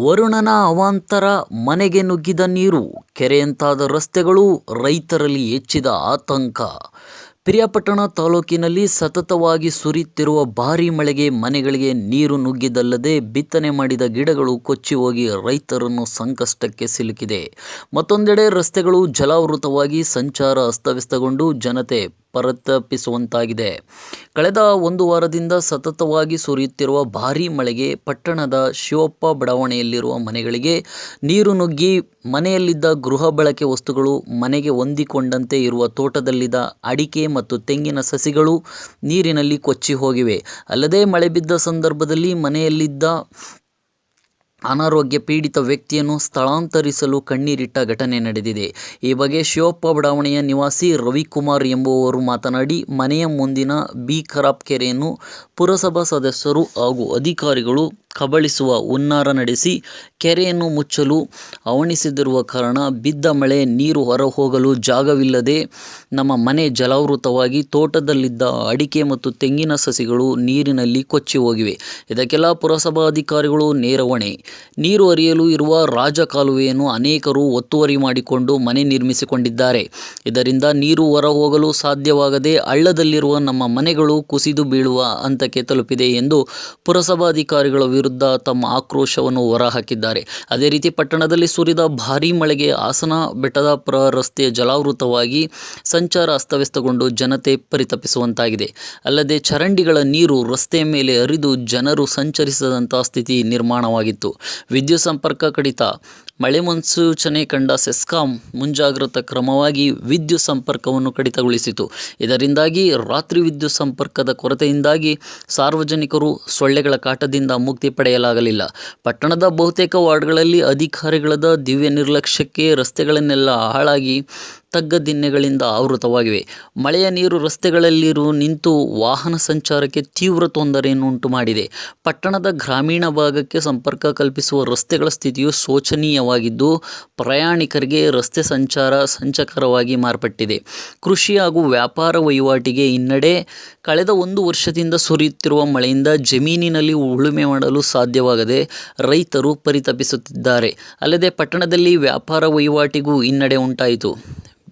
ವರುಣನ ಅವಾಂತರ ಮನೆಗೆ ನುಗ್ಗಿದ ನೀರು, ಕೆರೆಯಂತಾದ ರಸ್ತೆಗಳು ರೈತರಲ್ಲಿ ಹೆಚ್ಚಿದ ಆತಂಕ. ಪಿರಿಯಾಪಟ್ಟಣ ತಾಲೂಕಿನಲ್ಲಿ ಸತತವಾಗಿ ಸುರಿಯುತ್ತಿರುವ ಭಾರೀ ಮಳೆಗೆ ಮನೆಗಳಿಗೆ ನೀರು ನುಗ್ಗಿದಲ್ಲದೆ ಬಿತ್ತನೆ ಮಾಡಿದ ಗಿಡಗಳು ಕೊಚ್ಚಿ ಹೋಗಿ ರೈತರನ್ನು ಸಂಕಷ್ಟಕ್ಕೆ ಸಿಲುಕಿದೆ. ಮತ್ತೊಂದೆಡೆ ರಸ್ತೆಗಳು ಜಲಾವೃತವಾಗಿ ಸಂಚಾರ ಅಸ್ತವ್ಯಸ್ತಗೊಂಡು ಜನತೆ ಪರಿತಪಿಸುವಂತಾಗಿದೆ. ಕಳೆದ ಒಂದು ವಾರದಿಂದ ಸತತವಾಗಿ ಸುರಿಯುತ್ತಿರುವ ಭಾರೀ ಮಳೆಗೆ ಪಟ್ಟಣದ ಶಿವಪ್ಪ ಬಡಾವಣೆಯಲ್ಲಿರುವ ಮನೆಗಳಿಗೆ ನೀರು ನುಗ್ಗಿ ಮನೆಯಲ್ಲಿದ್ದ ಗೃಹ ಬಳಕೆ ವಸ್ತುಗಳು ಮನೆಗೆ ಹೊಂದಿಕೊಂಡಂತೆ ಇರುವ ತೋಟದಲ್ಲಿದ್ದ ಅಡಿಕೆ ಮತ್ತು ತೆಂಗಿನ ಸಸಿಗಳು ನೀರಿನಲ್ಲಿ ಕೊಚ್ಚಿ ಹೋಗಿವೆ. ಅಲ್ಲದೆ ಮಳೆ ಬಿದ್ದ ಸಂದರ್ಭದಲ್ಲಿ ಮನೆಯಲ್ಲಿದ್ದ ಅನಾರೋಗ್ಯ ಪೀಡಿತ ವ್ಯಕ್ತಿಯನ್ನು ಸ್ಥಳಾಂತರಿಸಲು ಕಣ್ಣೀರಿಟ್ಟ ಘಟನೆ ನಡೆದಿದೆ. ಈ ಬಗ್ಗೆ ಶಿವಪ್ಪ ಬಡಾವಣೆಯ ನಿವಾಸಿ ರವಿಕುಮಾರ್ ಎಂಬುವರು ಮಾತನಾಡಿ, ಮನೆಯ ಮುಂದಿನ ಬಿ ಕೆರೆಯನ್ನು ಪುರಸಭಾ ಸದಸ್ಯರು ಹಾಗೂ ಅಧಿಕಾರಿಗಳು ಕಬಳಿಸುವ ಹುನ್ನಾರ ನಡೆಸಿ ಕೆರೆಯನ್ನು ಮುಚ್ಚಲು ಅವಣಿಸಿದಿರುವ ಕಾರಣ ಬಿದ್ದ ಮಳೆ ನೀರು ಹೊರಹೋಗಲು ಜಾಗವಿಲ್ಲದೆ ನಮ್ಮ ಮನೆ ಜಲಾವೃತವಾಗಿ ತೋಟದಲ್ಲಿದ್ದ ಅಡಿಕೆ ಮತ್ತು ತೆಂಗಿನ ಸಸಿಗಳು ನೀರಿನಲ್ಲಿ ಕೊಚ್ಚಿ ಹೋಗಿವೆ. ಇದಕ್ಕೆಲ್ಲ ಪುರಸಭಾ ಅಧಿಕಾರಿಗಳು ನೇರ ಹೊಣೆ ನೀರು ಹರಿಯಲು ಇರುವ ರಾಜ ಕಾಲುವೆಯನ್ನು ಅನೇಕರು ಒತ್ತುವರಿ ಮಾಡಿಕೊಂಡು ಮನೆ ನಿರ್ಮಿಸಿಕೊಂಡಿದ್ದಾರೆ. ಇದರಿಂದ ನೀರು ಹೊರಹೋಗಲು ಸಾಧ್ಯವಾಗದೆ ಹಳ್ಳದಲ್ಲಿರುವ ನಮ್ಮ ಮನೆಗಳು ಕುಸಿದು ಬೀಳುವ ಹಂತಕ್ಕೆ ತಲುಪಿದೆ ಎಂದು ಪುರಸಭಾಧಿಕಾರಿಗಳ ವಿರುದ್ಧ ತಮ್ಮ ಆಕ್ರೋಶವನ್ನು ಹೊರಹಾಕಿದ್ದಾರೆ. ಅದೇ ರೀತಿ ಪಟ್ಟಣದಲ್ಲಿ ಸುರಿದ ಭಾರೀ ಮಳೆಗೆ ಹಾಸನ ಬೆಟ್ಟದಾಪುರ ರಸ್ತೆ ಜಲಾವೃತವಾಗಿ ಸಂಚಾರ ಅಸ್ತವ್ಯಸ್ತಗೊಂಡು ಜನತೆ ಪರಿತಪಿಸುವಂತಾಗಿದೆ. ಅಲ್ಲದೆ ಚರಂಡಿಗಳ ನೀರು ರಸ್ತೆ ಮೇಲೆ ಹರಿದು ಜನರು ಸಂಚರಿಸದಂತಹ ಸ್ಥಿತಿ ನಿರ್ಮಾಣವಾಗಿತ್ತು. ವಿದ್ಯುತ್ ಸಂಪರ್ಕ ಕಡಿತ ಮಳೆ ಮುನ್ಸೂಚನೆ ಕಂಡ ಸೆಸ್ಕಾಂ ಮುಂಜಾಗ್ರತಾ ಕ್ರಮವಾಗಿ ವಿದ್ಯುತ್ ಸಂಪರ್ಕವನ್ನು ಕಡಿತಗೊಳಿಸಿತು. ಇದರಿಂದಾಗಿ ರಾತ್ರಿ ವಿದ್ಯುತ್ ಸಂಪರ್ಕದ ಕೊರತೆಯಿಂದಾಗಿ ಸಾರ್ವಜನಿಕರು ಸೊಳ್ಳೆಗಳ ಕಾಟದಿಂದ ಮುಕ್ತಿ ಪಡೆಯಲಾಗಲಿಲ್ಲ. ಪಟ್ಟಣದ ಬಹುತೇಕ ವಾರ್ಡ್ಗಳಲ್ಲಿ ಅಧಿಕಾರಿಗಳದ ದಿವ್ಯ ನಿರ್ಲಕ್ಷ್ಯಕ್ಕೆ ರಸ್ತೆಗಳನ್ನೆಲ್ಲ ಹಾಳಾಗಿ ತಗ್ಗದಿನ್ನೆಗಳಿಂದ ಆವೃತವಾಗಿವೆ. ಮಳೆಯ ನೀರು ರಸ್ತೆಗಳಲ್ಲಿರು ನಿಂತು ವಾಹನ ಸಂಚಾರಕ್ಕೆ ತೀವ್ರ ತೊಂದರೆಯನ್ನು ಉಂಟು ಮಾಡಿದೆ ಪಟ್ಟಣದ ಗ್ರಾಮೀಣ ಭಾಗಕ್ಕೆ ಸಂಪರ್ಕ ಕಲ್ಪಿಸುವ ರಸ್ತೆಗಳ ಸ್ಥಿತಿಯು ಶೋಚನೀಯವಾಗಿದ್ದು, ಪ್ರಯಾಣಿಕರಿಗೆ ರಸ್ತೆ ಸಂಚಾರ ಸಂಚಕರವಾಗಿ ಮಾರ್ಪಟ್ಟಿದೆ. ಕೃಷಿ ಹಾಗೂ ವ್ಯಾಪಾರ ವಹಿವಾಟಿಗೆ ಹಿನ್ನಡೆ ಕಳೆದ ಒಂದು ವರ್ಷದಿಂದ ಸುರಿಯುತ್ತಿರುವ ಮಳೆಯಿಂದ ಜಮೀನಿನಲ್ಲಿ ಉಳುಮೆ ಮಾಡಲು ಸಾಧ್ಯವಾಗದೆ ರೈತರು ಪರಿತಪಿಸುತ್ತಿದ್ದಾರೆ. ಅಲ್ಲದೆ ಪಟ್ಟಣದಲ್ಲಿ ವ್ಯಾಪಾರ ವಹಿವಾಟಿಗೂ ಹಿನ್ನಡೆ ಉಂಟಾಯಿತು.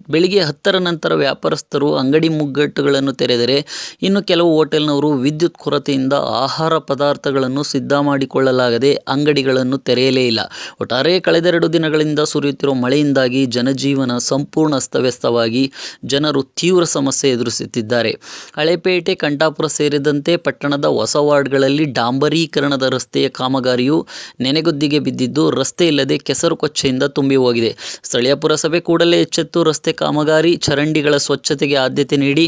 ಬೆಳಿಗ್ಗೆ ಹತ್ತರ ನಂತರ ವ್ಯಾಪಾರಸ್ಥರು ಅಂಗಡಿ ಮುಗ್ಗಟ್ಟುಗಳನ್ನು ತೆರೆದರೆ ಇನ್ನು ಕೆಲವು ಹೋಟೆಲ್ನವರು ವಿದ್ಯುತ್ ಕೊರತೆಯಿಂದ ಆಹಾರ ಪದಾರ್ಥಗಳನ್ನು ಸಿದ್ಧ ಮಾಡಿಕೊಳ್ಳಲಾಗದೆ ಅಂಗಡಿಗಳನ್ನು ತೆರೆಯಲೇ ಇಲ್ಲ. ಒಟ್ಟಾರೆ ಕಳೆದೆರಡು ದಿನಗಳಿಂದ ಸುರಿಯುತ್ತಿರುವ ಮಳೆಯಿಂದಾಗಿ ಜನಜೀವನ ಸಂಪೂರ್ಣ ಅಸ್ತವ್ಯಸ್ತವಾಗಿ ಜನರು ತೀವ್ರ ಸಮಸ್ಯೆ ಎದುರಿಸುತ್ತಿದ್ದಾರೆ. ಹಳೆಪೇಟೆ, ಕಂಠಾಪುರ ಸೇರಿದಂತೆ ಪಟ್ಟಣದ ಹೊಸ ವಾರ್ಡ್ಗಳಲ್ಲಿ ಡಾಂಬರೀಕರಣದ ರಸ್ತೆಯ ಕಾಮಗಾರಿಯು ನೆನೆಗುದ್ದಿಗೆ ಬಿದ್ದಿದ್ದು ರಸ್ತೆ ಇಲ್ಲದೆ ಕೆಸರು ಕೊಚ್ಚೆಯಿಂದ ತುಂಬಿ ಹೋಗಿದೆ ಸ್ಥಳೀಯ ಪುರಸಭೆ ಕೂಡಲೇ ಎಚ್ಚೆತ್ತು ರಸ್ತೆ ಕಾಮಗಾರಿ ಚರಂಡಿಗಳ ಸ್ವಚ್ಛತೆಗೆ ಆದ್ಯತೆ ನೀಡಿ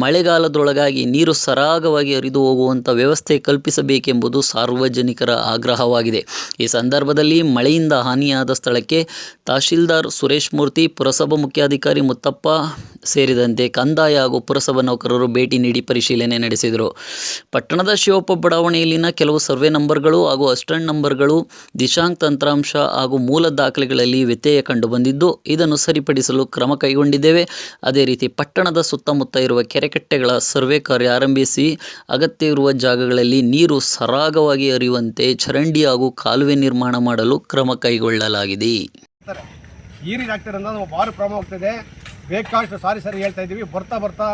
ಮಳೆಗಾಲದೊಳಗಾಗಿ ನೀರು ಸರಾಗವಾಗಿ ಹರಿದು ಹೋಗುವಂಥ ವ್ಯವಸ್ಥೆ ಕಲ್ಪಿಸಬೇಕೆಂಬುದು ಸಾರ್ವಜನಿಕರ ಆಗ್ರಹವಾಗಿದೆ. ಈ ಸಂದರ್ಭದಲ್ಲಿ ಮಳೆಯಿಂದ ಹಾನಿಯಾದ ಸ್ಥಳಕ್ಕೆ ತಹಶೀಲ್ದಾರ್ ಸುರೇಶ್ ಮೂರ್ತಿ, ಪುರಸಭಾ ಮುಖ್ಯಾಧಿಕಾರಿ ಮುತ್ತಪ್ಪ ಸೇರಿದಂತೆ ಕಂದಾಯ ಹಾಗೂ ಪುರಸಭಾ ನೌಕರರು ಭೇಟಿ ನೀಡಿ ಪರಿಶೀಲನೆ ನಡೆಸಿದರು. ಪಟ್ಟಣದ ಶಿವಪ್ಪ ಬಡಾವಣೆಯಲ್ಲಿನ ಕೆಲವು ಸರ್ವೆ ನಂಬರ್ಗಳು ಹಾಗೂ ಅಸ್ಟೆಂಟ್ ನಂಬರ್ಗಳು, ದಿಶಾಂಕ್ ತಂತ್ರಾಂಶ ಹಾಗೂ ಮೂಲ ದಾಖಲೆಗಳಲ್ಲಿ ವ್ಯತ್ಯಯ ಕಂಡುಬಂದಿದ್ದು, ಇದನ್ನು ಸರಿಪಡಿಸಲು ಕ್ರಮ ಕೈಗೊಂಡಿದ್ದೇವೆ. ಅದೇ ರೀತಿ ಪಟ್ಟಣದ ಸುತ್ತಮುತ್ತ ಇರುವ ಕೆರೆಕಟ್ಟೆಗಳ ಸರ್ವೆ ಕಾರ್ಯ ಆರಂಭಿಸಿ, ಅಗತ್ಯ ಇರುವ ಜಾಗಗಳಲ್ಲಿ ನೀರು ಸರಾಗವಾಗಿ ಹರಿಯುವಂತೆ ಚರಂಡಿ ಹಾಗೂ ಕಾಲುವೆ ನಿರ್ಮಾಣ ಮಾಡಲು ಕ್ರಮ ಕೈಗೊಳ್ಳಲಾಗಿದೆ. ಈ ರೀತಿ ಆಗ್ತಿರೋದ್ರಿಂದ ನಮಗೆ ಭಾರಿ ಪ್ರಾಬ್ಲಮ್ ಆಗ್ತಿದೆ. ಬೇಕಾದಷ್ಟು ಸಾರಿ ಸಾರಿ ಹೇಳ್ತಾ ಇದ್ದೀವಿ. ಬರ್ತಾ ಬರ್ತಾ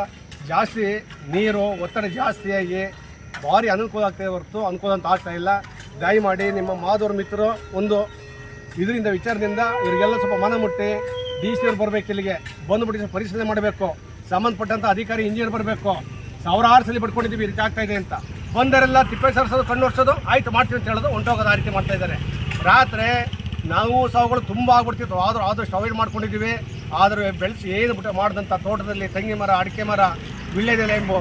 ಜಾಸ್ತಿ ನೀರು, ಒತ್ತಡ ಜಾಸ್ತಿಯಾಗಿ ಭಾರಿ ಅನುಕೂಲ ಆಗ್ತಾಯಿದೆ ಹೊರತು, ಅನುಕೂಲ ಅಂತ ಆಗ್ತಾ ಇಲ್ಲ. ದಯಮಾಡಿ ನಿಮ್ಮ ಮಾಧವರ ಮಿತ್ರರು ಒಂದು ಇದರಿಂದ, ವಿಚಾರದಿಂದ ಇವರಿಗೆಲ್ಲ ಸ್ವಲ್ಪ ಮನ ಮುಟ್ಟಿ ಡಿ ಸಿ ಅವ್ರು ಬರಬೇಕು ಇಲ್ಲಿಗೆ. ಬಂದುಬಿಟ್ಟು ಪರಿಶೀಲನೆ ಮಾಡಬೇಕು. ಸಂಬಂಧಪಟ್ಟಂಥ ಅಧಿಕಾರಿ ಇಂಜಿನಿಯರ್ ಬರಬೇಕು. ಸಾವಿರಾರು ಸಲ ಪಡ್ಕೊಂಡಿದ್ದೀವಿ, ಇದಕ್ಕೆ ಆಗ್ತಾ ಇದೆ ಅಂತ. ಬಂದರೆಲ್ಲ ತಿಪ್ಪೆ ಸರ್ಸೋದು, ಕಣ್ಣು ಹೊರ್ಸೋದು ಆಯ್ತು, ಮಾಡ್ತೀವಿ ಅಂತ ಹೇಳೋದು ಹೊಂಟೋಗೋದು ಆ ರೀತಿ ಮಾಡ್ತಾ ಇದ್ದಾರೆ. ರಾತ್ರಿ ನಾವು ಸಾವುಗಳು ತುಂಬ ಆಗ್ಬಿಡ್ತಿತ್ತು. ಆದರೂ ಆದಷ್ಟು ಅವಾಯ್ಡ್ ಮಾಡ್ಕೊಂಡಿದ್ದೀವಿ. ಆದರೂ ಬೆಳೆಸಿ ಏನು ಬಿಟ್ಟು ಮಾಡಿದಂಥ ತೋಟದಲ್ಲಿ ತೆಂಗಿನ ಮರ, ಅಡಿಕೆ ಮರ ವಿಳ್ಳೆದೆಲೆ ಎಂಬು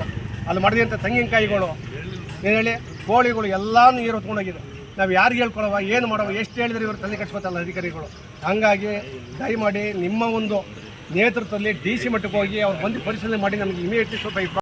ಅಲ್ಲಿ ಮಾಡಿದಂಥ ತೆಂಗಿನಕಾಯಿಗಳು. ಏನು ಹೇಳಿ, ಕೋಳಿಗಳು ಎಲ್ಲಾನು ನೀರು ಹೊತ್ಕೊಂಡೋಗಿದೆ ನಾವು ಯಾರಿಗೆ ಹೇಳ್ಕೊಳವ, ಏನು ಮಾಡವ, ಎಷ್ಟು ಹೇಳಿದ್ರೆ ಇವರು ತಲೆ ಕಟ್ಸ್ಕೊತಲ್ಲ ಅಧಿಕಾರಿಗಳು. ಹಾಗಾಗಿ ದಯಮಾಡಿ ನಿಮ್ಮ ಒಂದು ನೇತೃತ್ವದಲ್ಲಿ ಡಿ ಸಿ ಮಟ್ಟಕ್ಕೆ ಹೋಗಿ ಅವ್ರು ಬಂದು ಪರಿಶೀಲನೆ ಮಾಡಿ, ನಮಗೆ ಇಮಿಡಿಯೇಟ್ಲಿ ಸ್ವಲ್ಪ